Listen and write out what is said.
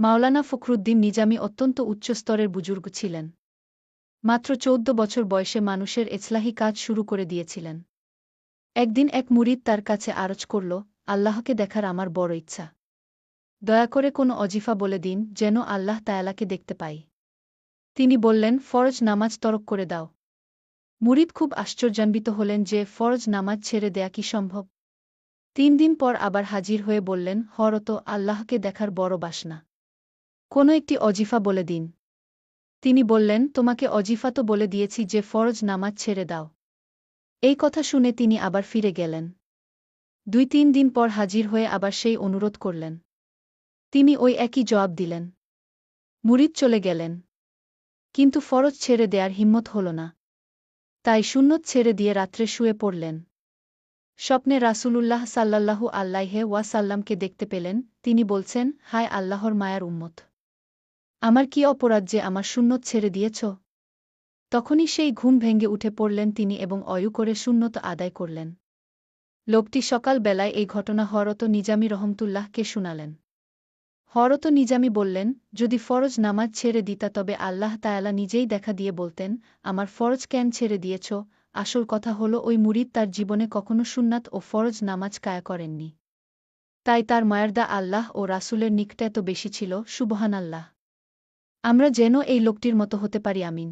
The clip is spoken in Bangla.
মাওলানা ফখরুদ্দিন নিজামী অত্যন্ত উচ্চস্তরের বুজুর্গ ছিলেন। মাত্র চৌদ্দ বছর বয়সে মানুষের এছলাহি কাজ শুরু করে দিয়েছিলেন। একদিন এক মুরিদ তার কাছে আরজ করল, আল্লাহকে দেখার আমার বড় ইচ্ছা। দয়া করে কোনো অজিফা বলে দিন যেন আল্লাহ তায়ালাকে দেখতে পাই। তিনি বললেন, ফরজ নামাজ তরক করে দাও। মুরিদ খুব আশ্চর্যান্বিত হলেন যে ফরজ নামাজ ছেড়ে দেয়া কি সম্ভব? তিন দিন পর আবার হাজির হয়ে বললেন, হরত, আল্লাহকে দেখার বড় বাসনা। কোনো একটি অজিফা বলে দিন। তিনি বললেন, তোমাকে অজিফা তো বলে দিয়েছি যে ফরজ নামাজ ছেড়ে দাও। এই কথা শুনে তিনি আবার ফিরে গেলেন। দুই তিন দিন পর হাজির হয়ে আবার সেই অনুরোধ করলেন। তিনি ওই একই জবাব দিলেন। মুরিদ চলে গেলেন। কিন্তু ফরজ ছেড়ে দেয়ার হিম্মত হল না। তাই সুন্নত ছেড়ে দিয়ে রাত্রে শুয়ে পড়লেন। স্বপ্নে রাসূলুল্লাহ সাল্লাল্লাহু আল্লাহে ওয়াসাল্লামকে দেখতে পেলেন। তিনি বলছেন, হায় আল্লাহর মায়ার উম্মত। আমার কি অপরাধ যে আমার সুন্নত ছেড়ে দিয়েছ? তখনই সেই ঘুম ভেঙে উঠে পড়লেন তিনি এবং অয়ু করে শূন্যত আদায় করলেন। লোকটি সকাল বেলায় এই ঘটনা হরত নিজামী রহমতুল্লাহকে শুনালেন। হরত নিজামী বললেন, যদি ফরজ নামাজ ছেড়ে দিতা তবে আল্লাহ তায়ালা নিজেই দেখা দিয়ে বলতেন, আমার ফরজ কেন ছেড়ে দিয়েছ? আসল কথা হল ওই মুরিদ তার জীবনে কখনো সুন্নাত ও ফরজ নামাজ কায়া করেননি। তাই তার মায়ারদা আল্লাহ ও রাসুলের নিকটা এত বেশি ছিল সুবহান আল্লাহ আমরা যেন এই লোকটির মতো হতে পারি আমিন।